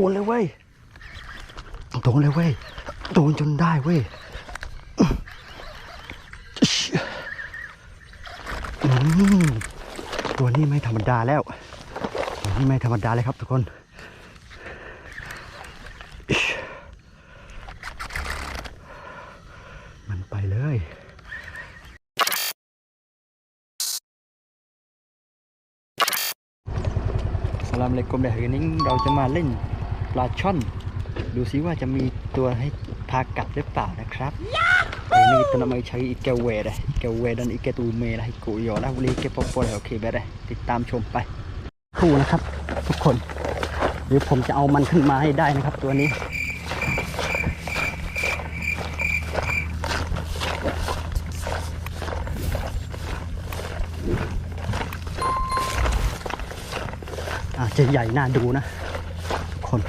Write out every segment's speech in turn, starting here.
โดนเลยเว้ย โดนเลยเว้ย โดนจนได้เว้ยตัวนี้ไม่ธรรมดาแล้ว ตัวนี้ไม่ธรรมดาเลยครับทุกคนมันไปเลยสลามเลยกลมเด็กนี้เราจะมาเล่น ลาช่อน ดูซิว่าจะมีตัวให้พากัดหรือเปล่านะครับไอ้นี่ตัวนั้นไม่ใช้อีกแกวเวดเลยอีกแกวเวดันอีกแกตูเมละให้กูยอแล้ววันนี้เก็บปอปอเลยโอเคไปเลยติดตามชมไปครู่นะครับ ทุกคนเดี๋ยวผมจะเอามันขึ้นมาให้ได้นะครับตัวนี้อาจจะใหญ่น่าดูนะ ทุกคน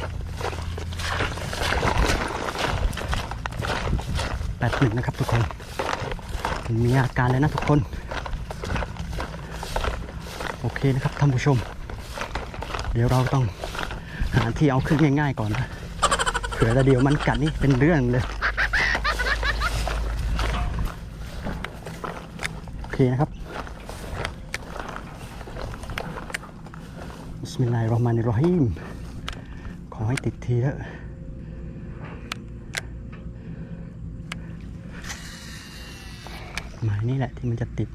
แปดหนึ่งนะครับทุกคนมีอาการเลยนะทุกคน โอเคนะครับท่านผู้ชม เดี๋ยวเราต้องหาที่เอาขึ้นง่าย ๆ ก่อนนะเผื่อแต่เดี๋ยวมันกัดนี่เป็นเรื่องเลยโอเคนะครับบิสมิลลาฮิรเราะห์มานิรเราะฮีมขอให้ติดทีเถอ หมายนี่แหละที่มันจะติด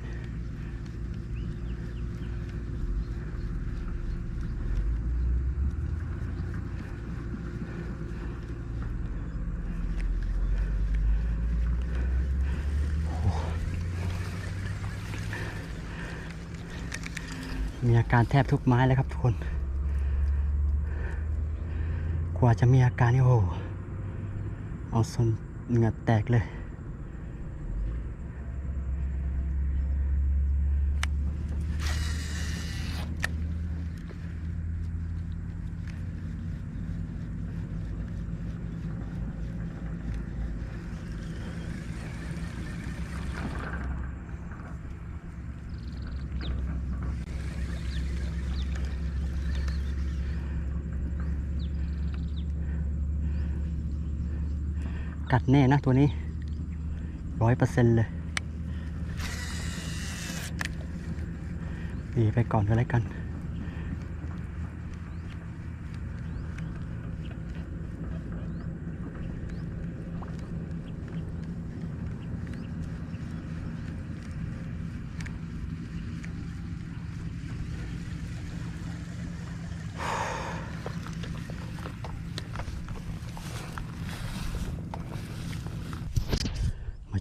มีอาการแทบทุกไม้เลยครับทุกคน กว่าจะมีอาการนี่โอ้โหเอาสนเหงื่อแตกเลย กัดแน่นะตัวนี้ร้อยเปอร์เซ็นต์เลยดีไปก่อนก็แล้วกัน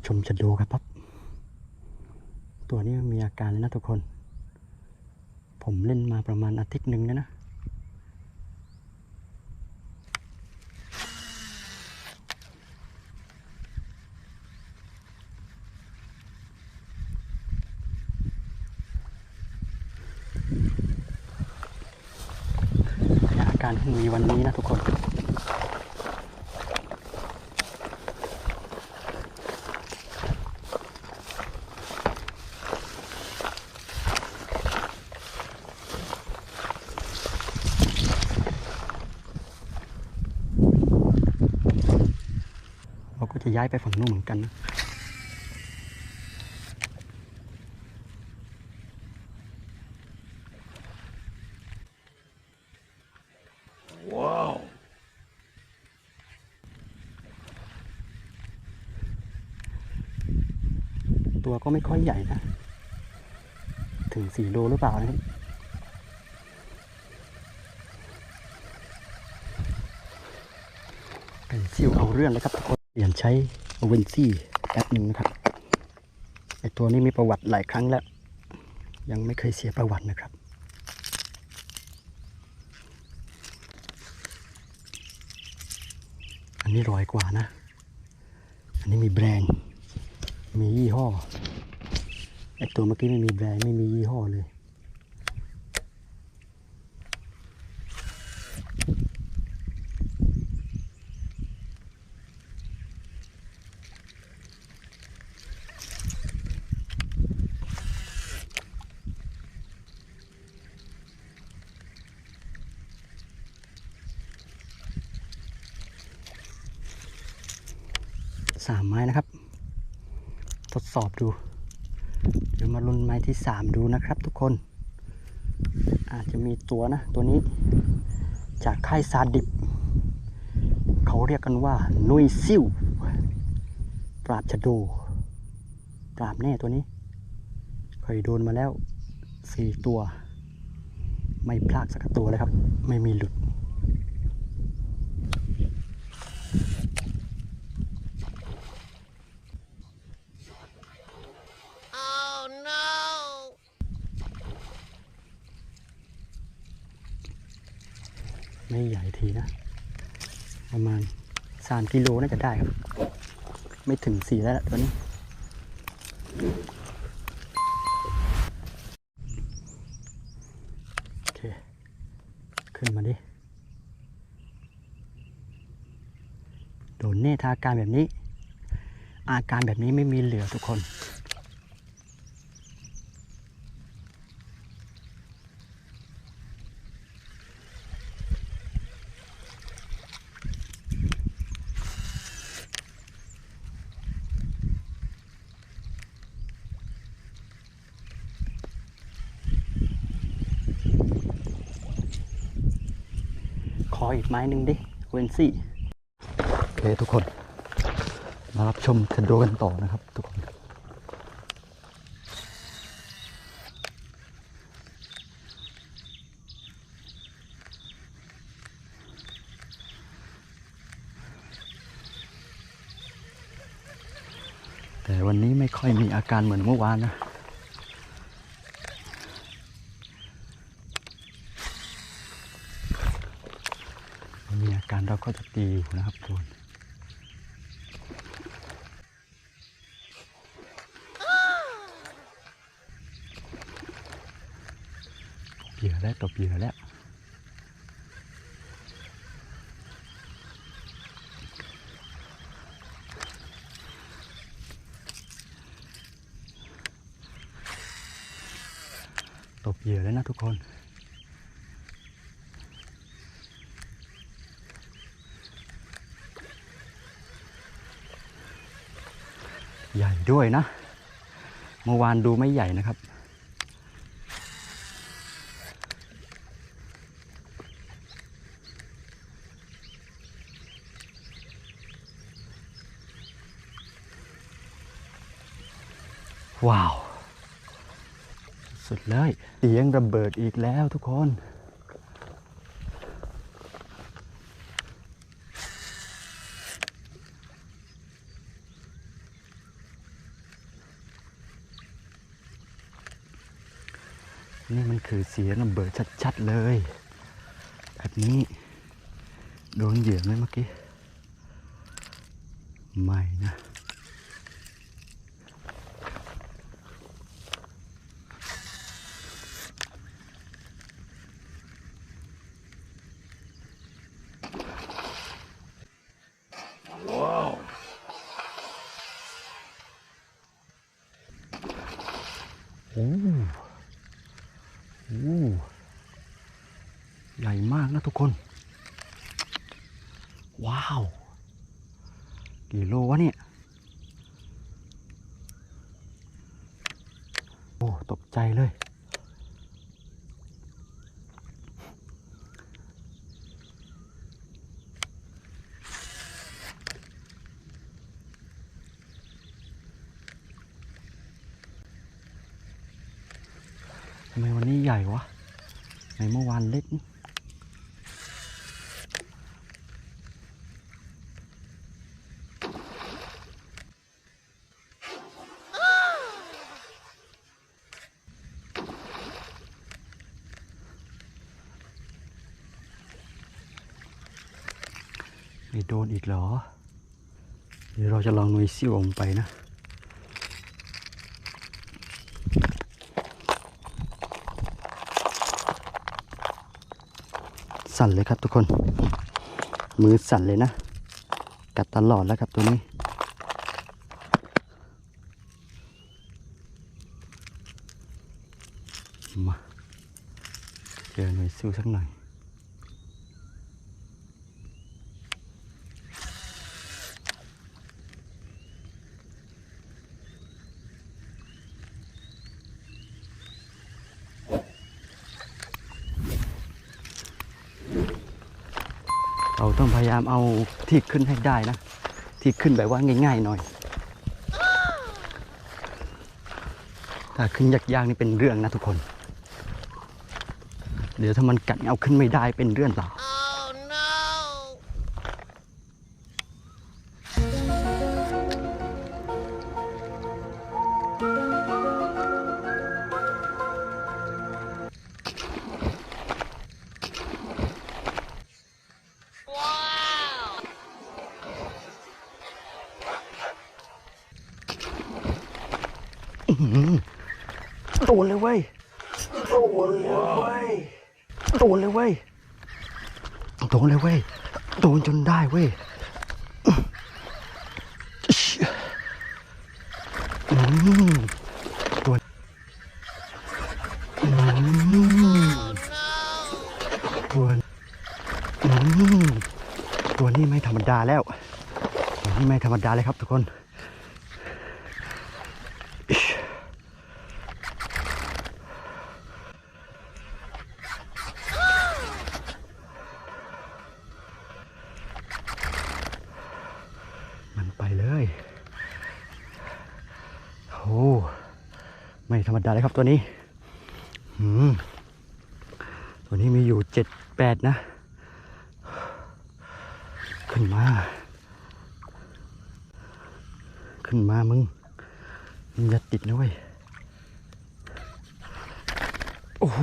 มชมจะดูครับปั๊บตัวนี้มีอาการเลยนะทุกคน ผมเล่นมาประมาณอาทิตย์หนึ่งแล้วนะอาการเพิ่งมีวันนี้นะทุกคน เราก็จะ ย้ายไปฝั่งนู้นเหมือนกันนะตัวก็ไม่ค่อยใหญ่นะ ถึงสี่โลหรือเปล่านะครับเป็นซิวเอาเรื่องเลยครับทุกคน เปลี่ยนใช้เวนซี่แอปหนึ่งนะครับไอตัวนี้มีประวัติหลายครั้งแล้ว ยังไม่เคยเสียประวัตินะครับ อันนี้ร้อยกว่านะ อันนี้มีแบรนด์ มียี่ห้อไอตัวเมื่อกี้ไม่มีแบรนด์ ไม่มียี่ห้อเลย สามไม้นะครับ ทดสอบดู เดี๋ยวมาลุ้นไม้ที่สามดูนะครับทุกคน อาจจะมีตัวนะ ตัวนี้ จากค่ายซาดิบ เขาเรียกกันว่านุยซิ่วปราบชะโด ปราบแน่ตัวนี้ เคยโดนมาแล้วสี่ตัว ไม่พลาดสักตัวเลยครับ ไม่มีหลุด Oh no! ไม่ใหญ่ทีนะ ประมาณสามกิโลน่าจะได้ครับ ไม่ถึงสี่แล้วตัวนี้ โอเค ขึ้นมาดิ โดนเน่ทาอาการแบบนี้ อาการแบบนี้ไม่มีเหลือทุกคน ออีกไม้หนึ่งดิเวนซี่โอเคทุกคน มารับชมคันโดกันต่อนะครับ ทุกคน แต่วันนี้ไม่ค่อยมีอาการเหมือนเมื่อวานนะ มีอา การเราก็จะตีอยู่นะครับทุกคนเหยื่อแล้วตบเหยื่อแล้วตบเหยื่อแล้วนะทุกคน หญ่ด้วยนะ เมื่อวานดูไม่ใหญ่นะครับ ว้าว สุดเลยเสียงระเบิดอีกแล้วทุกคน นี่มันคือ เสียงระเบิดชัดๆเลย แบบนี้ โดนเหยื่อไหมเมื่อกี้ ไม่นะโอ้โหใหญ่มากนะ ทุกคน ว้าว กี่โลวะเนี่ย โอ้ ตกใจเลย ทำไมวันนี้ใหญ่วะในเมื่อวานเล็กนี่ ไม่โดนอีกเหรอ เดี๋ยวเราจะลองหน่วยซิ่วลงไปนะสั่นเลยครับทุกคน มือสั่นเลยนะ กัดตลอดแล้วครับตัวนี้ มา เจอหน่วยซิ่วสักหน่อย โเราต้องพ ยายามเอาที่ขึ้นให้ได้นะ ที่ขึ้นแบบว่าง่ายๆหน่อย ถ้าขึ้นยากๆนี่เป็นเรื่องนะทุกคน เดี๋ยวถ้ามันกัดเอาขึ้นไม่ได้เป็นเรื่องเปล่า โดนเลยเว้ย โดนเลยเว้ย โดนเลยเว้ย โดนเลยเว้ย โดนจนได้เว้ยตัวตัวตัวนี้ไม่ธรรมดาแล้ว ตัวนี้ไม่ธรรมดาเลยครับทุกคนไปเลย โอ้ไม่ธรรม ดาเลยครับตัวนี้ตัวนี้มีอยู่เจ็ดแปดนะ ขึ้นมา ขึ้นมามึงมึงอย่าติดนะเว้ยโอ้โห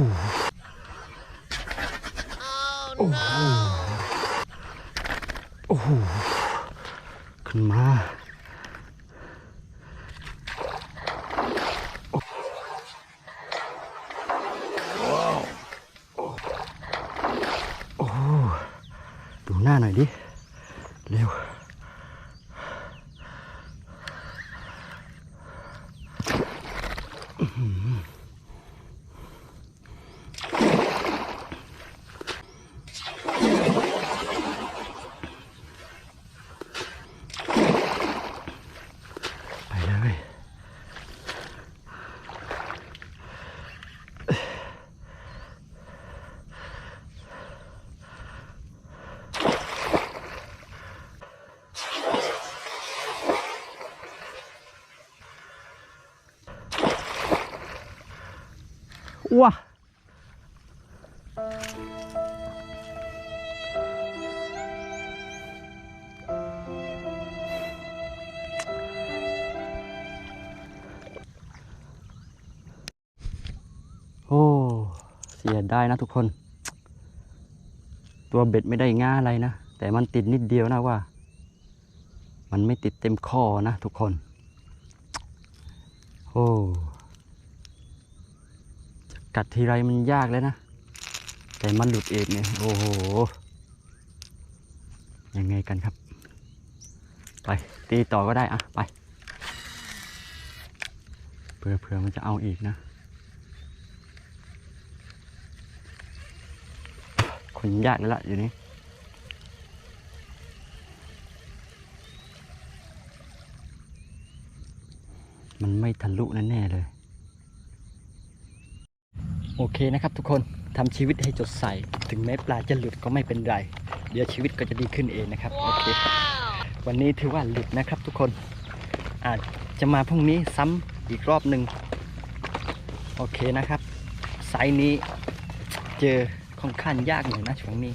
Oh no! โอ้โหขึ้นมา โอ้โห ดูหน้าหน่อยดิ เร็ว อื้อหือไปเลย ว้าโอ้ เสียได้นะทุกคน ตัวเบ็ดไม่ได้ง่าอะไรนะ แต่มันติดนิดเดียวนะว่า มันไม่ติดเต็มคอนะทุกคน โอ้ กัดทีไรมันยากเลยนะ แต่มันหลุดเองเนี่ยโอ้โห ยังไงกันครับ ไปตีต่อก็ได้อะไปเผื่อเผื่อมันจะเอาอีกนะ คนยากแล้วล่ะอยู่นี้มันไม่ทะลุแน่ๆเลย โอเคนะครับทุกคนทำชีวิตให้จดใส ถึงแม้ปลาจะหลุดก็ไม่เป็นไร เดี๋ยวชีวิตก็จะดีขึ้นเองนะครับ โอเค วันนี้ถือว่าหลุดนะครับทุกคน อาจจะมาพรุ่งนี้ซ้ำอีกรอบหนึ่งโอเคนะครับไซส์นี้เจอค่อนข้างยากหน่อยนะช่วงนี้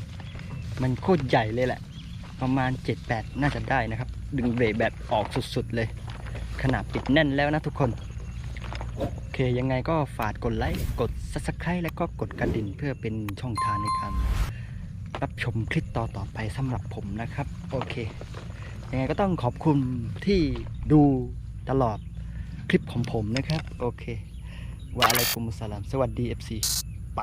มันโคตรใหญ่เลยแหละ ประมาณ 7-8 น่าจะได้นะครับ ดึงเบรกแบบออกสุดๆเลย ขนาดปิดแน่นแล้วนะทุกคน โอเคยังไงก็ฝากกดไลค์กดซับสไครต์และก็กดกระดิ่งเพื่อเป็นช่องทางในการ รับชมคลิปต่อๆไปสำหรับผมนะครับ โอเค ยังไงก็ต้องขอบคุณที่ดูตลอดคลิปของผมนะครับ โอเควะอะลัยกุมุสสลาม สวัสดี FC ไป